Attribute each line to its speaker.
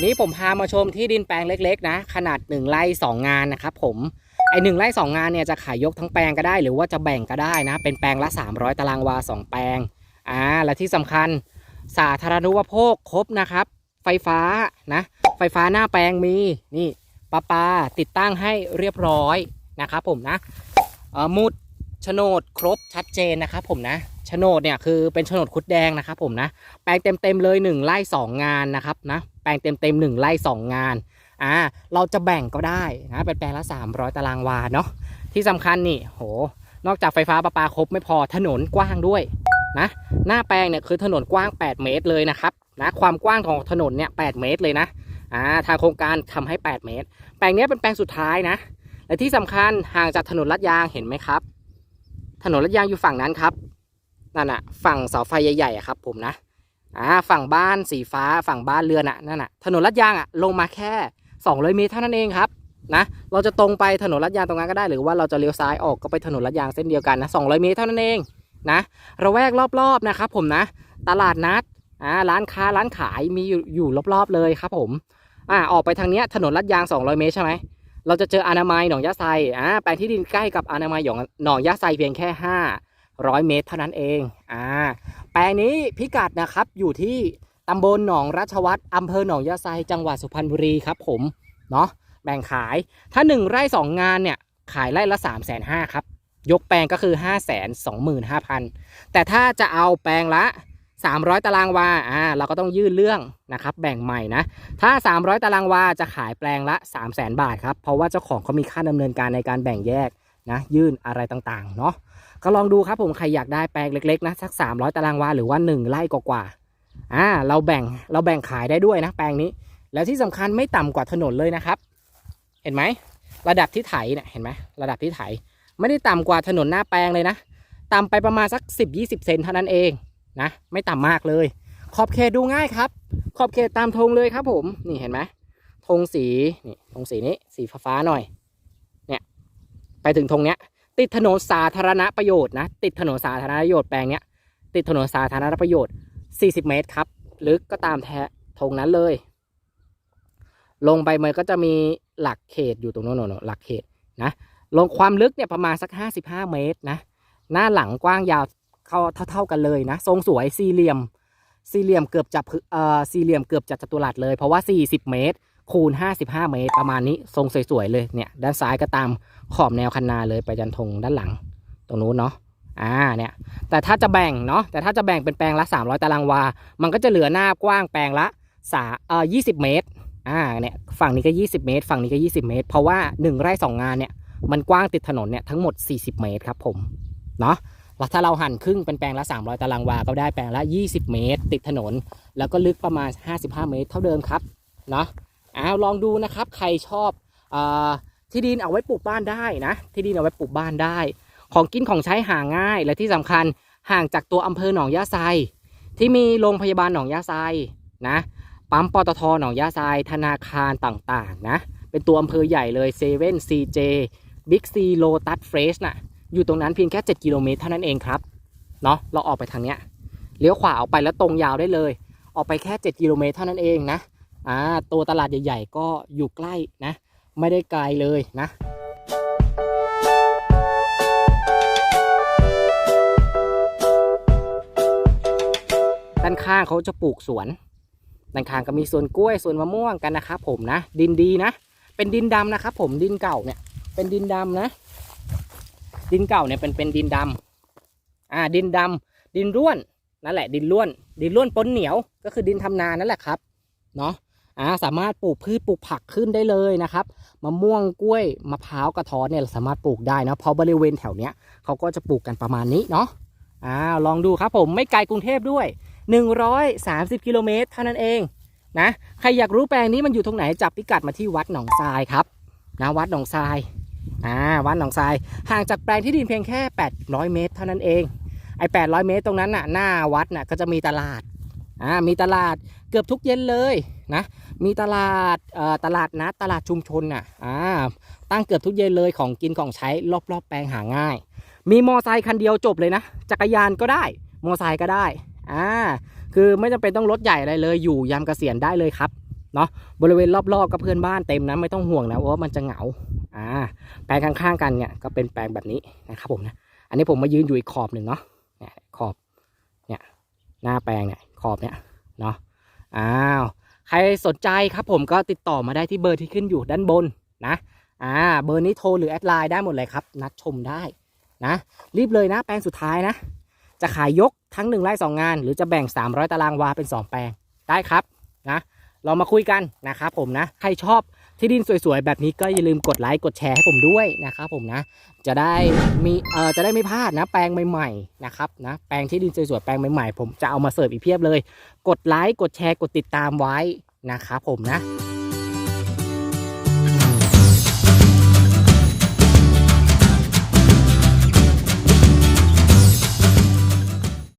Speaker 1: วันนี้ผมพามาชมที่ดินแปลงเล็ก ๆ นะ ขนาด 1ไร่2 งานนะครับผมไอหนึ่งไร่2 งานเนี่ยจะขายยกทั้งแปลงก็ได้ หรือว่าจะแบ่งก็ได้นะ เป็นแปลงละ 300 ตารางวา 2 แปลงอ่าและที่สำคัญสาธารณูปโภคครบนะครับ ไฟฟ้านะไฟฟ้าหน้าแปลงมีนี่ประปาติดตั้งให้เรียบร้อยนะครับผมนะมุดโฉนดครบชัดเจนนะครับผมนะ โฉนดเนี่ยคือเป็นโฉนดคุดแดงนะครับผมนะ แปลงเต็มๆเลย1ไร่2 งานนะครับนะแปลงเต็มๆ1ไร่2 งานอ่าเราจะแบ่งก็ได้นะเป็นแปลงละ 300 ตารางวาเนาะที่สำคัญนี่โหนอกจากไฟฟ้าประปาครบไม่พอถนนกว้างด้วยนะหน้าแปลงเนี่ยคือถนนกว้าง 8 เมตรเลยนะครับนะความกว้างของถนนเนี่ย8เมตรเลยนะอ่าทางโครงการทำให้ 8 เมตร แปลงนี้เป็นแปลงสุดท้ายนะและที่สำคัญห่างจากถนนลาดยางเห็นไหมครับ ถนนลาดยางอยู่ฝั่งนั้นครับ นั่นอะฝั่งเสาไฟใหญ่ๆครับผมนะอ่าฝั่งบ้านสีฟ้าฝั่งบ้านเรือนอะนั่นอะถนนลาดยางอะลงมาแค่ 200 เมตรเท่านั้นเองครับนะเราจะตรงไปถนนลาดยางตรงนั้นก็ได้หรือว่าเราจะเลี้ยวซ้ายออกก็ไปถนนลาดยางเส้นเดียวกันนะ200 เมตรเท่านั้นเองนะระแวกรอบๆนะครับผมนะ ตลาดนัดอ่าร้านค้าร้านขายมีอยู่รอบๆเลยครับผมอ่าออกไปทางเนี้ยถนนลาดยาง 200 เมตรใช่ไหมเราจะเจออนามัยหนองยะไซอ่าแปลงที่ดินใกล้กับอนามัยหนองหนองยะไซเพียงแค่ 500 เมตรเท่านั้นเองอ่าแปลงนี้พิกัดนะครับอยู่ที่ตำบลหนองราชวัตรอำเภอหนองยะไซจังหวัดสุพรรณบุรีครับผมเนาะแบ่งขายถ้า 1 ไร่ 2 งานเนี่ยขายไร่ละ 3 5 0 0 0 0ครับยกแปลงก็คือ 5 2 5 0 0 0 แต่ถ้าจะเอาแปลงละ 300 ตารางวาอ่าเราก็ต้องยื่นเรื่องนะครับแบ่งใหม่นะถ้า 300 ตารางวาจะขายแปลงละ 3 0 0 0 0 0 บาทครับเพราะว่าเจ้าของเขามีค่าดำเนินการในการแบ่งแยกนะยื่นอะไรต่างๆเนาะ ก็ลองดูครับผมใครอยากได้แปลงเล็กๆนะสัก 300 ตารางวาหรือว่า 1 ไร่กว่าๆอ่าเราแบ่งเราแบ่งขายได้ด้วยนะแปลงนี้ แล้วที่สำคัญไม่ต่ำกว่าถนนเลยนะครับ เห็นไหมระดับที่ไถเนี่ยเห็นไหมระดับที่ไถ ไม่ได้ต่ำกว่าถนนหน้าแปลงเลยนะต่ำไปประมาณสัก 10-20 เซนเท่านั้นเองนะไม่ต่ำมากเลย ขอบเขตดูง่ายครับ ขอบเขตตามธงเลยครับผมนี่เห็นไหมธงสีนี่ธงสีนี้สีฟ้าๆหน่อยเนี่ยไปถึงธงเนี้ย ติดถนนสาธารณประโยชน์นะ ติดถนนสาธารณประโยชน์แปลงเนี้ย ติดถนนสาธารณประโยชน์ 40 เมตรครับ ลึกก็ตามแทะธงนั้นเลย ลงไปมันก็จะมีหลักเขตอยู่ตรงโน้นหลักเขตนะ ลงความลึกเนี่ยประมาณสัก 55 เมตรนะ หน้าหลังกว้างยาวเข้าเท่า ๆกันเลยนะ ทรงสวยสี่เหลี่ยม สี่เหลี่ยมเกือบจะเอ่อสี่เหลี่ยมเกือบจะจัตุรัสเลย เพราะว่า 40 เมตร คูณ 55 เมตร ประมาณนี้ทรงสวยๆเลยเนี่ย ด้านซ้ายก็ตามขอบแนวคันนาเลยไปยันธงด้านหลัง ตรงนู้นเนาะอ่าเนี่ยแต่ถ้าจะแบ่งเนาะแต่ถ้าจะแบ่งเป็นแปลงละ 300 ตารางวา มันก็จะเหลือหน้ากว้างแปลงละสาเอ่อ20 เมตรอ่าเนี่ยฝั่งนี้ก็ 20 เมตร ฝั่งนี้ก็ 20 เมตร เพราะว่า 1 ไร่ 2 งานเนี่ยมันกว้างติดถนนเนี่ยทั้งหมด 40 เมตรครับผมเนาะแล้วถ้าเราหั่นครึ่งเป็นแปลงละ 300 ตารางวา ก็ได้แปลงละ 20 เมตร ติดถนน แล้วก็ลึกประมาณ 55 เมตร เท่าเดิมครับเนาะ อ้าวลองดูนะครับ ใครชอบอที่ดินเอาไว้ปลูกบ้านได้นะ ที่ดินเอาไว้ปลูกบ้านได้ ของกินของใช้หาง่าย และที่สำคัญห่างจากตัวอำเภอหนองยาไซ ที่มีโรงพยาบาลหนองยาไซนะ ปั๊มปตทหนองยาไซ ธนาคารต่างๆนะ เป็นตัวอำเภอใหญ่เลยเซเว่นซีเจบิ๊กซีโลตัสเฟรชน่ะ อยู่ตรงนั้นเพียงแค่ 7 กิโลเมตรเท่านั้นเองครับ เนาะเราออกไปทางเนี้ย เลี้ยวขวาออกไปแล้วตรงยาวได้เลย ออกไปแค่ 7 กิโลเมตรเท่านั้นเองนะ อ่าตัวตลาดใหญ่ ๆ ก็อยู่ใกล้นะ ไม่ได้ไกลเลยนะด้านข้างเขาจะปลูกสวนด้านข้างก็มีสวนกล้วยสวนมะม่วงกันนะครับผมนะ ดินดีนะ เป็นดินดำนะครับผมดินเก่าเนี่ย เป็นดินดำนะ ดินเก่าเนี่ยเป็นเป็นดินดำอ่า ดินดำดินร่วนนั่นแหละ ดินร่วน ดินร่วนปนเหนียวก็คือดินทำนานั่นแหละครับ เนาะ อ่าสามารถปลูกพืชปลูกผักขึ้นได้เลยนะครับมะม่วงกล้วยมะพร้าวกระท้อนเนี่ยสามารถปลูกได้นะเพราะบริเวณแถวเนี้ยเขาก็จะปลูกกันประมาณนี้เนาะอ่าลองดูครับผมไม่ไกลกรุงเทพด้วย 130 กิโลเมตรเท่านั้นเองนะใครอยากรู้แปลงนี้มันอยู่ตรงไหนจับพิกัดมาที่วัดหนองทรายครับนะวัดหนองทรายอ่าวัดหนองทรายห่างจากแปลงที่ดินเพียงแค่ 800 เมตร เท่านั้นเองไอ้800 เมตรตรงนั้นน่ะหน้าวัดน่ะก็จะมีตลาด อ่ามีตลาดเกือบทุกเย็นเลยนะมีตลาดเอ่อตลาดนัดตลาดชุมชนน่ะอ่าตั้งเกือบทุกเย็นเลยของกินของใช้รอบๆ แปลงหาง่าย มีมอไซค์คันเดียวจบเลยนะจักรยานก็ได้มอไซค์ก็ได้อ่าคือไม่จำเป็นต้องรถใหญ่อะไรเลยอยู่ยามเกษียณได้เลยครับเนาะบริเวณรอบๆก็เพื่อนบ้านเต็มนะไม่ต้องห่วงนะว่ามันจะเหงาอ่าแปลงข้างๆกันเนี่ยก็เป็นแปลงแบบนี้นะครับผมนะอันนี้ผมมายืนอยู่อีกขอบหนึ่งเนาะเนี่ยขอบเนี่ยหน้าแปลงเนี่ย ขอบเนี่ยเนาะอ้าวใครสนใจครับผมก็ติดต่อมาได้ที่เบอร์ที่ขึ้นอยู่ด้านบนนะอ่าเบอร์นี้โทรหรือแอดไลน์ได้หมดเลยครับ นัดชมได้นะรีบเลยนะ แปลงสุดท้ายนะ จะขายยกทั้ง1ไร่2งาน หรือจะแบ่ง 300 ตารางวาเป็น 2 แปลงได้ครับนะเรามาคุยกันนะครับผมนะ ใครชอบ ที่ดินสวยๆ แบบนี้ก็อย่าลืมกดไลค์กดแชร์ให้ผมด้วยนะครับผมนะ จะได้มีเอ่อจะได้ไม่พลาดนะ แปลงใหม่ๆนะครับนะแปลงที่ดินสวยๆแปลงใหม่ๆผมจะเอามาเสิร์ฟอีกเพียบเลย กดไลค์กดแชร์กดติดตามไว้นะครับผมนะ